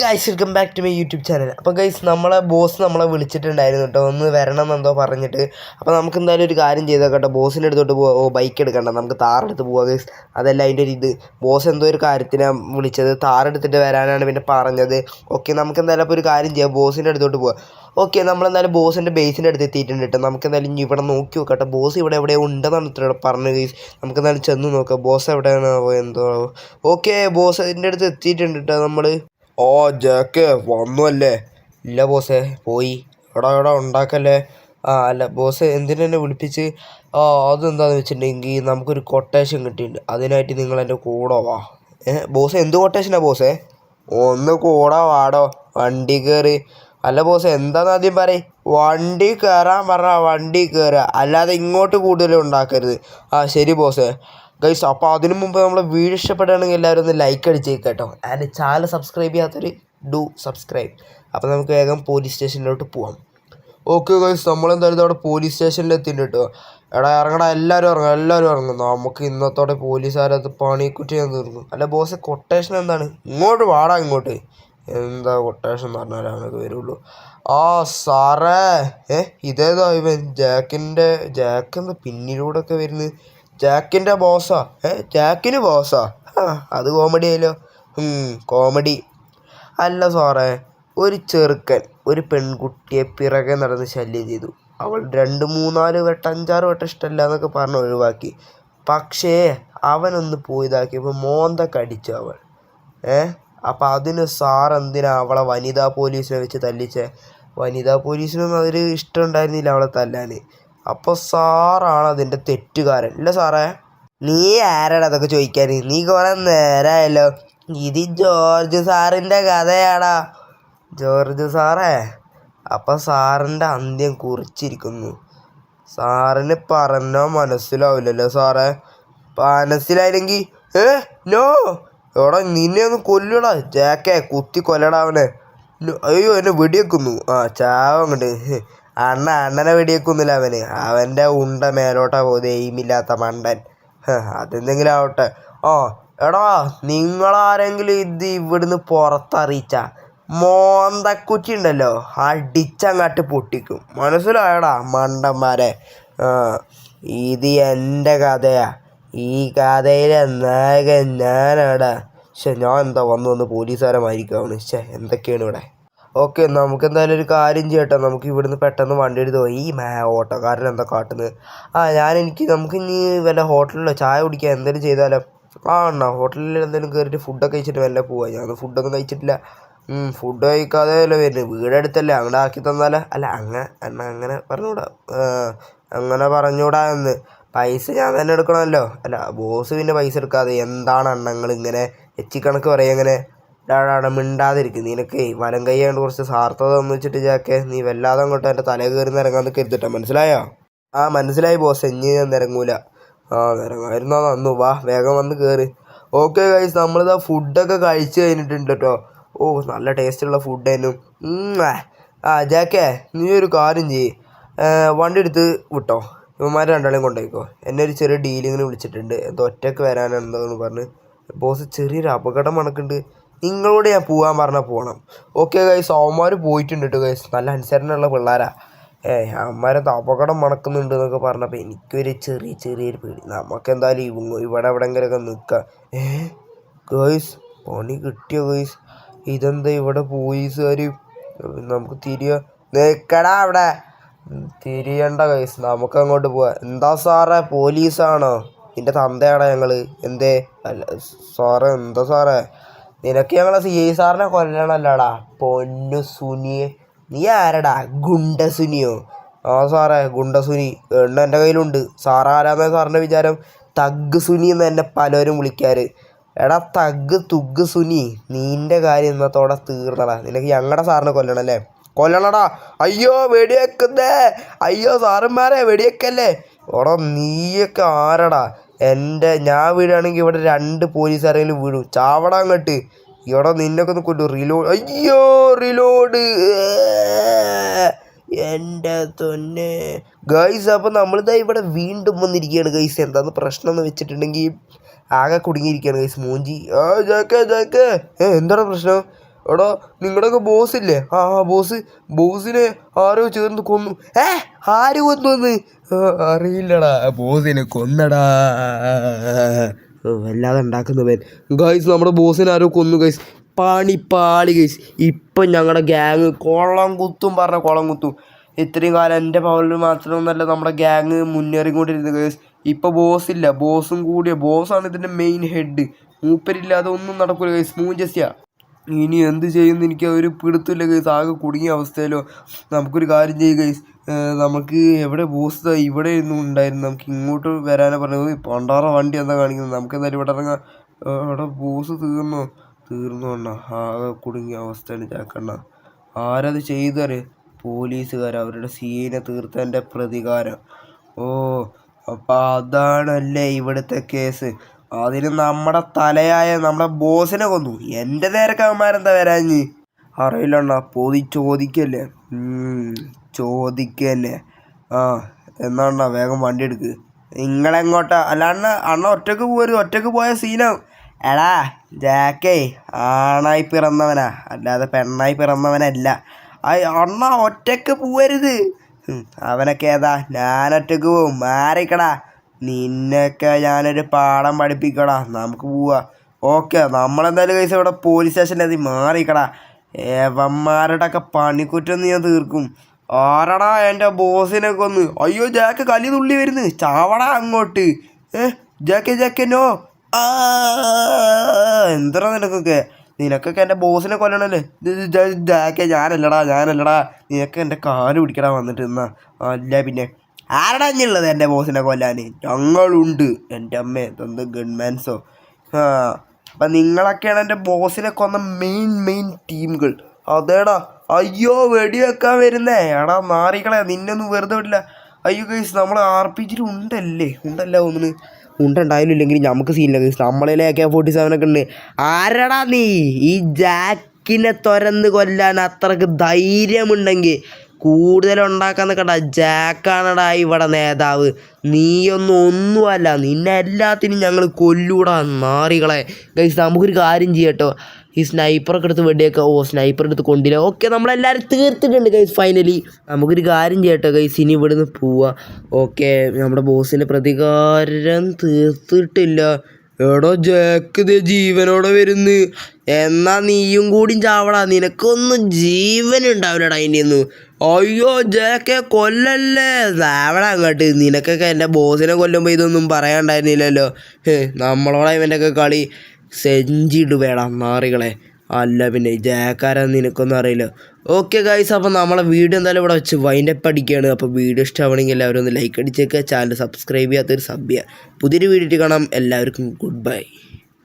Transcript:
Guys welcome back to my YouTube channel അപ്പോൾ guys നമ്മളെ boss നമ്മളെ വിളിച്ചിട്ടുണ്ടായിരുന്നു കേട്ടോ ഒന്ന് വരണം എന്നെന്തോ പറഞ്ഞിട്ട്. അപ്പോൾ നമുക്ക് എന്തായാലും ഒരു കാര്യം ചെയ്താൽ കേട്ടോ. ബോസിന്റെ അടുത്തോട്ട് പോവാ. ഓ ബൈക്ക് എടുക്കണ്ട. നമുക്ക് താറെടുത്ത് പോവാം ഗൈസ് അതല്ല അതിന്റെ ഒരു ഇത്. ബോസ് എന്തോ ഒരു കാര്യത്തിനാണ് വിളിച്ചത്. താറെടുത്തിട്ട് വരാനാണ് പിന്നെ പറഞ്ഞത്. ഓക്കെ നമുക്ക് എന്തായാലും അപ്പോൾ ഒരു കാര്യം ചെയ്യാം. ബോസിന്റെ അടുത്തോട്ട് പോവാം. ഓക്കെ നമ്മളെന്തായാലും ബോസിന്റെ ബേസിന്റെ അടുത്ത് എത്തിയിട്ടുണ്ട് കേട്ടോ നമുക്ക് എന്തായാലും ഇനി ഇവിടെ നോക്കി നോക്കട്ടെ ബോസ് ഇവിടെ എവിടെ ഉണ്ടെന്നാണ് ഇത്ര പറഞ്ഞത് ഗൈസ് നമുക്ക് എന്തായാലും ചെന്ന് നോക്കാം. ബോസ് എവിടെയാണ്? എന്തോ. ഓക്കെ ബോസിന്റെ അടുത്ത് എത്തിയിട്ടുണ്ട് കേട്ടോ നമ്മൾ ഓ ജാക്ക്. വന്നു അല്ലേ ഇല്ല ബോസേ. പോയി. എടാ എടാ ഉണ്ടാക്കല്ലേ. ആ അല്ല ബോസ് എന്തിനെന്നെ വിളിപ്പിച്ച്? ആ അതെന്താണെന്ന് വെച്ചിട്ടുണ്ടെങ്കിൽ നമുക്കൊരു കൊട്ടേഷൻ കിട്ടിയിട്ടുണ്ട്. അതിനായിട്ട് നിങ്ങൾ എന്റെ കൂടെ വാ. ഏ ബോസ് എന്ത് കൊട്ടേഷനാണ് ബോസേ? ഒന്ന് കൂടെ വാടോ. വണ്ടി കയറി അല്ല ബോസ് എന്താന്ന് ആദ്യം പറയും? വണ്ടി കയറാൻ പറഞ്ഞാൽ വണ്ടി കയറുക അല്ലാതെ ഇങ്ങോട്ട് കൂടുതൽ ഉണ്ടാക്കരുത്. ആ ശരി ബോസേ. ഗൈസ് അപ്പോൾ അതിനു മുമ്പ് നമ്മളെ വീഡിയോ ഇഷ്ടപ്പെടുകയാണെങ്കിൽ എല്ലാവരും ഒന്ന് ലൈക്ക് അടിച്ചേക്ക് കേട്ടോ. ആൻഡ് ചാനൽ സബ്സ്ക്രൈബ് ചെയ്യാത്തൊരു ഡു സബ്സ്ക്രൈബ് അപ്പോൾ നമുക്ക് വേഗം പോലീസ് സ്റ്റേഷനിലോട്ട് പോവാം. ഓക്കെ ഗൈസ് നമ്മളെന്തായാലും അവിടെ പോലീസ് സ്റ്റേഷനിൽ എത്തിയിട്ടോ എടാ ഇറങ്ങടാ എല്ലാവരും ഇറങ്ങും എല്ലാവരും ഇറങ്ങും. നമുക്ക് ഇന്നത്തോടെ പോലീസുകാരത് പണിക്കുറ്റി ഞാൻ തീർന്നു അല്ല ബോസ് കൊട്ടേഷൻ എന്താണ്? ഇങ്ങോട്ട് വാടാ ഇങ്ങോട്ട്. എന്താ കൊട്ടേഷൻ എന്ന് പറഞ്ഞാൽ അവനൊക്കെ വരുള്ളൂ. ആ സാറേ. ഏ ഇതേതാ ഇവൻ? ജാക്കിന്റെ ജാക്ക് എന്താ പിന്നിലൂടെ ഒക്കെ വരുന്നത്? ജാക്കിന്റെ ബോസാ. ഏ ജാക്കിന് ബോസാ? ആ അത് കോമഡി ആയല്ലോ. കോമഡി അല്ല സാറേ ഒരു ചെറുക്കൻ ഒരു പെൺകുട്ടിയെ പിറകെ നടന്ന് ശല്യം ചെയ്തു. അവൾ രണ്ട് മൂന്നാൽ വട്ടം അഞ്ചാറ് വട്ടം ഇഷ്ടമല്ല എന്നൊക്കെ പറഞ്ഞ് ഒഴിവാക്കി. പക്ഷേ അവനൊന്ന് പോയിതാക്കിയപ്പോൾ മോന്ത കടിച്ചു അവൾ. ഏ അപ്പം അതിന് സാറെന്തിനാ അവളെ വനിതാ പോലീസിനെ വെച്ച് തല്ലിച്ചേ? വനിതാ പോലീസിനൊന്നും അതിൽ ഇഷ്ടമുണ്ടായിരുന്നില്ല അവളെ തല്ലാൻ അപ്പോൾ സാറാണ് അതിന്റെ തെറ്റുകാരൻ. അല്ലേ സാറേ? നീ ആരാടാ അതൊക്കെ ചോദിക്കാൻ നീ കുറേ നേരമായല്ലോ ഇത് ജോർജ് സാറിന്റെ കഥയാടാ. ജോർജ് സാറേ അപ്പം സാറിന്റെ അന്ത്യം കുറിച്ചിരിക്കുന്നു. സാറിന് പറഞ്ഞോ മനസ്സിലാവില്ലല്ലോ സാറേ. മനസ്സിലായില്ലെങ്കിൽ ഏ നോ. എടാ നിന്നെ ഒന്ന് കൊല്ലടാ. ജാക്കേ കുത്തി കൊല്ലടാ അവനെ. അയ്യോ എന്നെ വെടിവെക്കുന്നു. ആ ചാവങ്ങണ്ട് അണ്ണ അണ്ണനെ വെടിവെക്കുന്നില്ല അവന്. അവന്റെ ഉണ്ട മേലോട്ടാ പോകുന്നത് എയിമില്ലാത്ത മണ്ടൻ. അതെന്തെങ്കിലും ആവട്ടെ. ആ എടാ നിങ്ങളാരെങ്കിലും ഇത് ഇവിടുന്ന് പുറത്തറിയിച്ച? മോന്തക്കുറ്റി ഉണ്ടല്ലോ അടിച്ചങ്ങാട്ട് പൊട്ടിക്കും. മനസ്സിലായടാ മണ്ടന്മാരെ? ഇത് എന്റെ കഥയാ. ഈ കഥയിലെ നായകൻ ഞാനാടാ. പക്ഷെ ഞാൻ എന്താ വന്നു വന്ന് പോലീസുകാരെ മാരിക്കാണ് പക്ഷേ എന്തൊക്കെയാണ് ഇവിടെ? ഓക്കെ നമുക്ക് എന്തായാലും ഒരു കാര്യം ചെയ്യട്ടോ. നമുക്ക് ഇവിടുന്ന് പെട്ടെന്ന് വണ്ടി എടുത്ത് പോയി. ഈ മേ ഓട്ടോക്കാരൻ എന്താ കാട്ടുന്നത്? ആ ഞാൻ എനിക്ക് നമുക്ക് ഇനി വല്ല ഹോട്ടലിലോ ചായ കുടിക്കാൻ എന്തെങ്കിലും ചെയ്താലോ? ആ അണ്ണാ ഹോട്ടലിൽ എന്തെങ്കിലും കയറിയിട്ട് ഫുഡൊക്കെ കഴിച്ചിട്ട് വല്ല പോവാ. ഞാൻ ഫുഡൊന്നും കഴിച്ചിട്ടില്ല. ഫുഡ് കഴിക്കാതെ അല്ലേ വരുന്നത്. വീടെടുത്തല്ലേ അങ്ങനെ ആക്കി തന്നാലോ? അല്ല അങ്ങനെ അണ്ണ അങ്ങനെ പറഞ്ഞൂടാ. ആ, അങ്ങനെ പറഞ്ഞൂടാ എന്ന്. പൈസ ഞാൻ തന്നെ എടുക്കണമല്ലോ. അല്ല ബോസ് പിന്നെ പൈസ എടുക്കാതെ എന്താണ് അണ്ണങ്ങൾ ഇങ്ങനെ എച്ചിക്കണക്ക് പറയും ഇങ്ങനെ? ഡാടാ മിണ്ടാതിരിക്കും നിനക്ക് വലം കൈ കൊണ്ട് കുറച്ച് സാർത്ഥത ഒന്ന് വെച്ചിട്ട് ജാക്കെ നീ വല്ലാതെ അങ്ങോട്ട് എന്റെ തല കയറി നിറങ്ങാന്ന് കരുതിട്ട. മനസ്സിലായോ? ആ മനസ്സിലായി ബോസ്. ഇനി ഞാൻ നിരങ്ങൂല ആ നിരങ്ങായിരുന്നാ നന്നു. വാ വേഗം വന്ന് കയറി ഓക്കെ ഗൈസ് നമ്മളിതാ ഫുഡൊക്കെ കഴിച്ചു കഴിഞ്ഞിട്ടുണ്ട് കേട്ടോ ഓ നല്ല ടേസ്റ്റുള്ള ഫുഡായിരുന്നു ആ. ജാക്കേ നീ ഒരു കാര്യം ചെയ്യ്. വണ്ടി എടുത്ത് വിട്ടോ. ഇവന്മാർ രണ്ടാളെയും കൊണ്ടുപോയിക്കോ എന്നെ ഒരു ചെറിയ ഡീലിങ്ങിന് വിളിച്ചിട്ടുണ്ട്. എന്തോ ഒറ്റയ്ക്ക് വരാനാണെന്നു പറഞ്ഞ്. ബോസ് ചെറിയൊരു അപകടം മണക്കുണ്ട് നിങ്ങളോട് ഞാൻ പോകാൻ പറഞ്ഞാൽ പോകണം ഓക്കെ ഗൈസ് അവന്മാർ പോയിട്ടുണ്ട് കേട്ടോ ഗൈസ് നല്ല അനുസരണമുള്ള പിള്ളേരാ. ഏ അവന്മാരത് അപകടം മണക്കുന്നുണ്ട് എന്നൊക്കെ പറഞ്ഞപ്പോൾ എനിക്കൊരു ചെറിയ ചെറിയൊരു പേടി. നമുക്ക് എന്തായാലും ഇവ ഇവിടെ എവിടെങ്കിലൊക്കെ നിൽക്കാം ഏ ഗൈസ് പണി കിട്ടിയോ ഗൈസ് ഇതെന്താ ഇവിടെ പോലീസുകാർ നമുക്ക് തിരിയ. നിൽക്കടാ അവിടെ. തിരിയണ്ട ഗൈസ് നമുക്ക് അങ്ങോട്ട് പോവാം. എന്താ സാറേ? പോലീസാണോ? എന്റെ തന്തയാടാ ഞങ്ങൾ എന്തേ? അല്ല സാറേ എന്താ സാറേ? നിനക്ക് ഞങ്ങളെ സി ഐ സാറിനെ കൊല്ലണല്ലോടാ? പൊന്നു സുനിയെ. നീ ആരടാ? ഗുണ്ടസുനിയോ? ആ സാറേ ഗുണ്ടസുനി. എണ്ണ എന്റെ കയ്യിലുണ്ട്. സാറാരാമേ സാറിന്റെ വിചാരം തഗ് സുനി എന്ന് എന്നെ പലരും വിളിക്കാറ്. എടാ തഗ് തുഗ് സുനി നീന്റെ കാര്യം ഇന്നത്തോടെ തീർന്നടാ. നിനക്ക് ഞങ്ങളുടെ സാറിനെ കൊല്ലണല്ലേ? കൊല്ലണടാ. അയ്യോ വെടിവെക്കുന്നേ. അയ്യോ സാറന്മാരെ വെടിവെക്കല്ലേ? ഓടാ നീയൊക്കെ ആരടാ? എന്റെ ഞാൻ വീടാണെങ്കിൽ ഇവിടെ രണ്ട് പോലീസുകാരെങ്കിലും വീഴും. ചാവടാ അങ്ങോട്ട്. ഇവിടെ നിന്നൊക്കെ ഒന്ന് കൊണ്ടു റിലോഡ് അയ്യോ റിലോഡ് എന്റെ തന്നെ ഗൈസ് അപ്പോൾ നമ്മളിതാ ഇവിടെ വീണ്ടും വന്നിരിക്കുകയാണ് ഗൈസ് എന്താന്ന് പ്രശ്നം എന്ന് വെച്ചിട്ടുണ്ടെങ്കിൽ ആകെ കുടുങ്ങിയിരിക്കുകയാണ് ഗൈസ് മൂഞ്ചി. ആ ജാക്കേ ജാക്കേ എന്താണ് പ്രശ്നം? എടാ നിങ്ങളുടെയൊക്കെ ബോസ് ഇല്ലേ? ആ ആ ബോസ് ബോസിനെ ആരോ ചേർന്ന് കൊന്നു. ഏ ആര് കൊന്നു അറിയില്ലടാ. ബോസിനെ കൊന്നടാ. വല്ലാതെ ഉണ്ടാക്കുന്നവൻ ഗൈസ് നമ്മുടെ ബോസിനെ ആരോ കൊന്നു ഗൈസ് പാണി പാളി ഗൈസ് ഇപ്പം ഞങ്ങളുടെ ഗ്യാങ് കുളം കുത്തും പറഞ്ഞ കുളം കുത്തും. ഇത്രയും കാലം എന്റെ പവറിൽ മാത്രമൊന്നല്ല നമ്മുടെ ഗ്യാങ് മുന്നേറിക്കൊണ്ടിരുന്നത് ഗൈസ് ഇപ്പോൾ ബോസ് ഇല്ല. ബോസും കൂടിയ. ബോസാണ് ഇതിന്റെ മെയിൻ ഹെഡ് മൂപ്പരില്ലാതെ ഒന്നും നടക്കില്ല ഗൈസ് മൂഞ്ചസ്യ. ഇനി എന്ത് ചെയ്യുമെന്ന് എനിക്ക് ഒരു പിടുത്തില്ല ഗൈസ് ആകെ കുടുങ്ങിയ അവസ്ഥയിലോ. നമുക്കൊരു കാര്യം ചെയ്യുക ഗൈസ് നമുക്ക് എവിടെ ബോസ് ഇവിടെ ഒന്നും ഉണ്ടായിരുന്നു. നമുക്ക് ഇങ്ങോട്ട് വരാനാ പറഞ്ഞത്. പണ്ടാറ വണ്ടി എന്താ കാണിക്കുന്നത്? നമുക്ക് എന്തായാലും ഇവിടെ ഇറങ്ങാം. അവിടെ ബോസ് തീർന്നോ? തീർന്നു അണ്ണ. ആകെ കുടുങ്ങിയ അവസ്ഥയാണ് ചാക്കണ്ണ. ആരത് ചെയ്തറിയ പോലീസുകാർ അവരുടെ സീനെ തീർത്തതിന്റെ പ്രതികാരം. ഓ അപ്പം അതാണല്ലേ ഇവിടുത്തെ കേസ് അതിന് നമ്മുടെ തലയായ നമ്മുടെ ബോസിനെ കൊന്നു. എന്റെ നേരൊക്കെ അവന്മാരെന്താ വരാഞ്ഞ്? അറിയില്ലണ്ണ പൊതി ചോദിക്കല്ലേ? ചോദിക്കല്ലേ? ആ എന്നാ വേഗം വണ്ടി എടുക്ക്. നിങ്ങളെങ്ങോട്ടാ? അല്ല അണ്ണ അണ്ണ ഒറ്റയ്ക്ക് പോരും ഒറ്റയ്ക്ക് പോയ സീനാവും എടാ ജാക്കേ ആണായി പിറന്നവനാ. അല്ലാതെ പെണ്ണായി പിറന്നവനല്ല. അണ്ണ ഒറ്റയ്ക്ക് പോവരുത്. ഉം, അവനൊക്കെ ഏതാ? ഞാനൊറ്റക്ക് പോവും. മാറിക്കടാ. നിന്നൊക്കെ ഞാനൊരു പാഠം പഠിപ്പിക്കടാ. നമുക്ക് പോവാ. ഓക്കെ നമ്മളെന്തായാലും കൈസ് ഇവിടെ പോലീസ് സ്റ്റേഷന്റെ അത് മാറിക്കടാ. ഏവന്മാരുടെ ഒക്കെ പണിക്കുറ്റം ഞാൻ തീർക്കും. ആരടാ എന്റെ ബോസിനെ കൊന്ന് അയ്യോ ജാക്ക് കലി തുള്ളി വരുന്നു. ചാവടാ അങ്ങോട്ട്. ഏ ജാക്കെ ജാക്കനോ എന്താ നിനക്കൊക്കെ? നിനക്കൊക്കെ എന്റെ ബോസിനെ കൊല്ലണല്ലേ? ജാക്കെ ഞാനല്ലടാ ഞാനല്ലടാ. നിനക്ക് എന്റെ കാൽ പിടിക്കടാ വന്നിട്ട്. എന്നാ അല്ല പിന്നെ. ആരടാ ഇഞ്ഞുള്ളത് എന്റെ ബോസിനെ കൊല്ലാൻ? ഞങ്ങളുണ്ട്. എന്റെ അമ്മേ തന്ത് ഗൺമാൻസോ? ആ അപ്പം നിങ്ങളൊക്കെയാണ് എന്റെ ബോസിനെ കൊന്ന മെയിൻ മെയിൻ ടീമുകൾ അതേടാ. അയ്യോ വെടിവെക്കാൻ വരുന്നേ. എടാ നാറികളെ നിന്നൊന്നും വെറുതെ വിടില്ല. അയ്യോ കേസ് നമ്മൾ ആർ പി ജിയിൽ ഉണ്ടല്ലേ? ഉണ്ടല്ല ഒന്നിന് ഉണ്ടുണ്ടായാലും ഇല്ലെങ്കിൽ നമുക്ക് സീനില്ല കേസ് നമ്മളെ കെ ഫോർട്ടി സെവനൊക്കെ ഉണ്ട്. ആരടാ നീ? ഈ ജാക്കിനെ തുരന്ന് കൊല്ലാൻ അത്രയ്ക്ക് ധൈര്യമുണ്ടെങ്കിൽ കൂടുതൽ ഉണ്ടാക്കാൻ നിൽക്കണ്ട ജാക്കാണടാ ഇവിടെ നേതാവ്. നീയൊന്നും ഒന്നുമല്ല നിന്നെ എല്ലാത്തിനും ഞങ്ങൾ കൊല്ലൂടാ നാറികളെ. ഗൈസ് നമുക്കൊരു കാര്യം ചെയ്യട്ടോ. ഈ സ്നൈപ്പറൊക്കെ എടുത്ത് വെടിയൊക്കെ ഓ സ്നൈപ്പർ എടുത്ത് കൊണ്ടില്ല. ഓക്കെ നമ്മളെല്ലാവരും തീർത്തിട്ടുണ്ട് ഗൈസ് ഫൈനലി നമുക്കൊരു കാര്യം ചെയ്യട്ടോ ഗൈസ് ഇനി ഇവിടുന്ന് പോവാ. ഓക്കെ നമ്മുടെ ബോസിന്റെ പ്രതികാരം തീർത്തിട്ടില്ല. എടോ ജാക്ക് ദേ ജീവനോടെ വരുന്ന്. എന്നാ നീയും കൂടി ചാവടാ. നിനക്കൊന്നും ജീവനുണ്ടാവില്ലടാ ഇനിയൊന്നും അയ്യോ ജേക്കെ കൊല്ലല്ലേ? അവിടെ അങ്ങോട്ട്. നിനക്കൊക്കെ എന്റെ ബോസിനെ കൊല്ലുമ്പോൾ ഇതൊന്നും പറയാണ്ടായിരുന്നില്ലല്ലോ. നമ്മളോടെ ഇവന്റെയൊക്കെ കളി. സെഞ്ചിട്ട് വേണം നാറികളെ. അല്ല പിന്നെ ജയക്കാരെ നിനക്കൊന്നും അറിയില്ല. ഓക്കെ ഗൈസ് അപ്പോൾ നമ്മളെ വീഡിയോ എന്തായാലും ഇവിടെ വെച്ച് വൈൻഡപ്പ് അടിക്കുകയാണ്. അപ്പോൾ വീഡിയോ ഇഷ്ടമാണെങ്കിൽ എല്ലാവരും ഒന്ന് ലൈക്ക് അടിച്ചേക്കുക ചാനൽ സബ്സ്ക്രൈബ് ചെയ്യാത്തൊരു സബ് ചെയ്യുക പുതിയൊരു വീഡിയോ കാണാം. എല്ലാവർക്കും ഗുഡ് ബൈ